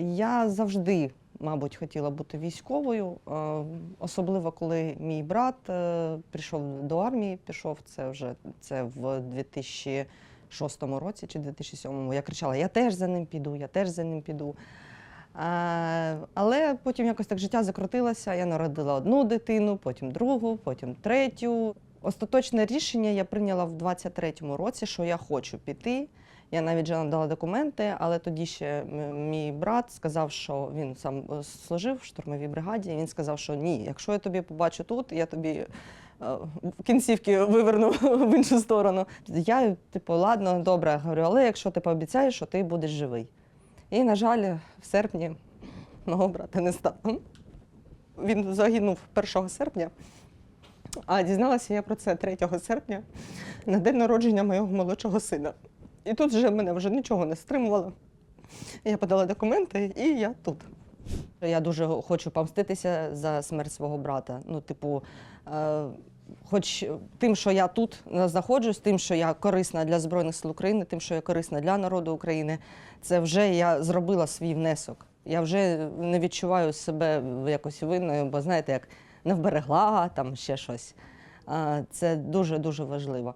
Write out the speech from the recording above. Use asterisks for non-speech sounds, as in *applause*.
Я завжди, мабуть, хотіла бути військовою, е, особливо коли мій брат е, прийшов до армії, пішов це вже це в 2006 році чи 2007. Я кричала: Я теж за ним піду, я теж за ним піду. Е, Але потім якось так життя закрутилося. Я народила одну дитину, потім другу, потім третю. Остаточне рішення я прийняла в 23-му році, що я хочу піти. Я навіть вже надала документи, але тоді ще мій брат сказав, що він сам е, служив в штурмовій бригаді. Він сказав, що ні, якщо я тобі побачу тут, я тобі е, в кінцівки виверну *laughs* в іншу сторону. Я, типу, ладно, добре, говорю, але якщо ти пообіцяєш, що ти будеш живий. І, на жаль, в серпні мого брата не стало. Він загинув 1 серпня, а дізналася я про це 3 серпня на день народження моєго молодшого сина. І тут вже мене вже нічого не стримувало. Я подала документи, і я тут. Я дуже хочу помститися за смерть свого брата. Ну, типу, е, хоч тим, що я тут знаходжусь, тим, що я корисна для Збройних сил України, тим, що я корисна для народу України, це вже я зробила свій внесок. Я вже не відчуваю себе якось винною, бо знаєте, як не вберегла там ще щось. А, Це дуже дуже важливо.